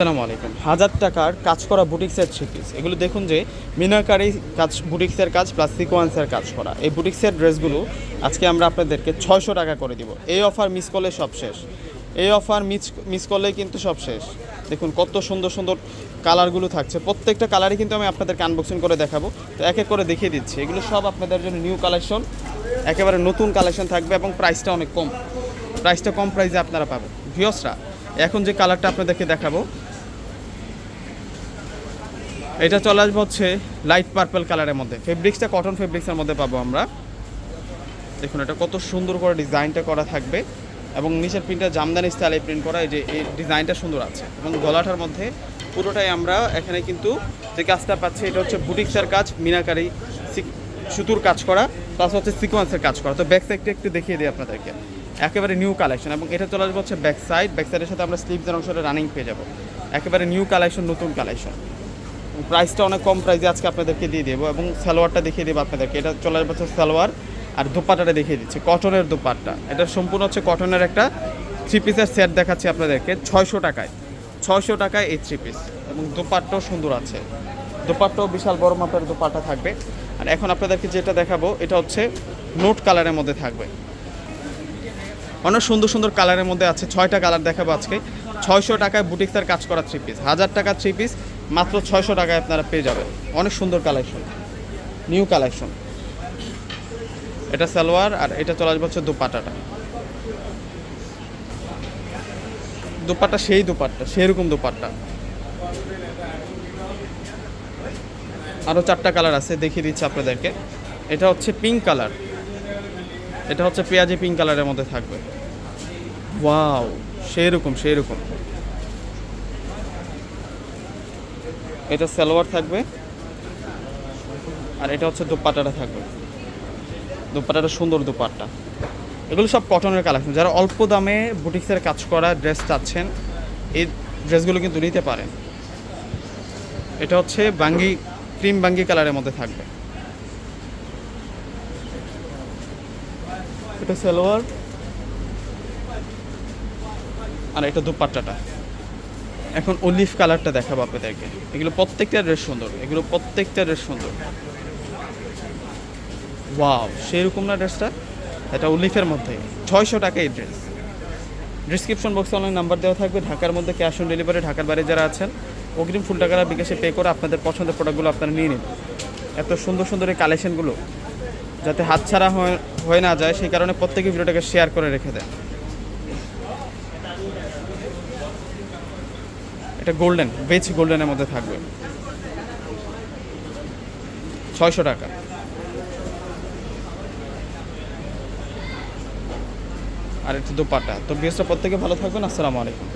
আসসালামু আলাইকুম। হাজার টাকার কাজ করা বুটিক্সের থ্রি পিস এগুলো দেখুন যে মিনাকারি কাজ, বুটিক্সের কাজ প্লাস সিকোয়েন্সের কাজ করা। এই বুটিক্সের ড্রেসগুলো আজকে আমরা আপনাদেরকে ছয়শো টাকা করে দিব। এই অফার মিস করলে সব শেষ। এই অফার মিস মিস করলেই কিন্তু সব শেষ। দেখুন কত সুন্দর সুন্দর কালারগুলো থাকছে। প্রত্যেকটা কালারই কিন্তু আমি আপনাদেরকে আনবক্সিং করে দেখাবো। তো এক এক করে দেখিয়ে দিচ্ছি। এগুলো সব আপনাদের জন্য নিউ কালেকশন একেবারে নতুন কালেকশন থাকবে এবং প্রাইসটা অনেক কম। প্রাইসটা কম প্রাইসে আপনারা পাবেন। ভিওসরা এখন যে কালারটা আপনাদেরকে দেখাবো এটা চলে আসবে হচ্ছে লাইট পার্পল কালারের মধ্যে। ফেব্রিক্সটা কটন ফেব্রিক্সের মধ্যে পাবো আমরা। দেখুন এটা কত সুন্দর করে ডিজাইনটা করা থাকবে। এবং নিচের প্রিন্টটা জামদানি স্টাইলে প্রিন্ট করা, এই যে এই ডিজাইনটা সুন্দর আছে। এবং গলাটার মধ্যে পুরোটাই আমরা এখানে কিন্তু যে কাজটা পাচ্ছি, এটা হচ্ছে বুটিক্সের কাজ, মিনাকারি সুতুর কাজ করা প্লাস হচ্ছে সিকোয়েন্সের কাজ করা। তো ব্যাক সাইডটা একটু দেখিয়ে দিই আপনাদেরকে। একেবারে নিউ কালেকশন এবং এটা চলে আসবে হচ্ছে ব্যাক সাইড ব্যাক সাইডের সাথে আমরা স্লিভসের অংশটা রানিং পেয়ে যাব। একেবারে নিউ কালেকশন নতুন কালেকশন প্রাইসটা অনেক কম প্রাইসে আজকে আপনাদেরকে দিয়ে দেবো এবং সালোয়ারটা দেখিয়ে দেবো আপনাদেরকে। এটা চলে বছর সালোয়ার আর দোপাটাটা দেখিয়ে দিচ্ছি, কটনের দোপাট্টা। এটা সম্পূর্ণ হচ্ছে কটনের একটা থ্রি পিসের সেট দেখাচ্ছি আপনাদেরকে, ছয়শো টাকায়। ছয়শো টাকায় এই থ্রি পিস এবং দোপাট্টাও সুন্দর আছে। দোপাট্টাও বিশাল বড় মাপের দোপাট্টা থাকবে। আর এখন আপনাদেরকে যেটা দেখাবো, এটা হচ্ছে নোট কালারের মধ্যে থাকবে। অনেক সুন্দর সুন্দর কালারের মধ্যে আছে। ছয়টা কালার দেখাবো আজকে। ছয়শো টাকায় বুটিক্সের কাজ করা থ্রি পিস হাজার টাকা থ্রি পিস মাত্র ছয়শো টাকায় আপনারা পেয়ে যাবেন। অনেক সুন্দর কালেকশন নিউ কালেকশন এটা সালোয়ার আর এটা চলে আসবে হচ্ছে দুপাটাটা। দুপাট্টা সেই দুপাট্টা, সেরকম দুপাট্টা। আরও চারটা কালার আছে, দেখিয়ে দিচ্ছি আপনাদেরকে। এটা হচ্ছে পিঙ্ক কালার এটা হচ্ছে পেঁয়াজি পিঙ্ক কালারের মধ্যে থাকবে। ওয়াও সেই রকম সেই রকম এটা সালোয়ার থাকবে। আর এটা হচ্ছে দোপাট্টাটা থাকবে। দোপাট্টাটা সুন্দর দোপাট্টা। এগুলো সব কটনের কালেকশন যারা অল্প দামে বুটিক্সের কাজ করা ড্রেস চাচ্ছেন, এই ড্রেসগুলো কিন্তু নিতে পারেন। এটা হচ্ছে বাঙ্গি ক্রিম বাঙ্গি কালারের মধ্যে থাকবে। এটা সালোয়ার। আর এটা দুপাট্টাটা। এখন অলিভ কালারটা দেখাবো আপনাদেরকে। এগুলো প্রত্যেকটা ড্রেস সুন্দর, এগুলো প্রত্যেকটা ড্রেস সুন্দর। ওয়াও সেরকম না ড্রেসটা এটা অলিফের মধ্যে। ছয়শো টাকা এই ড্রেস ডিসক্রিপশন বক্সে অনলাইন নাম্বার দেওয়া থাকবে। ঢাকার মধ্যে ক্যাশ অন ডেলিভারি ঢাকার বাইরে যারা আছেন, অগ্রিম ফুল টাকারা বিকাশে পে করে আপনাদের পছন্দের প্রোডাক্টগুলো আপনারা নিয়ে নিন এত সুন্দর সুন্দর এই কালেকশনগুলো যাতে হাতছাড়া হয়ে- না যায়, সেই কারণে প্রত্যেকে ভিডিওটাকে শেয়ার করে রেখে দেন। এটা গোল্ডেন বেচ গোল্ডেনের মধ্যে থাকবে। ছয়শো টাকা। আর একটু দুপাটা তো বিএসটা প্রত্যেকে ভালো থাকবেন, আসসালামু আলাইকুম।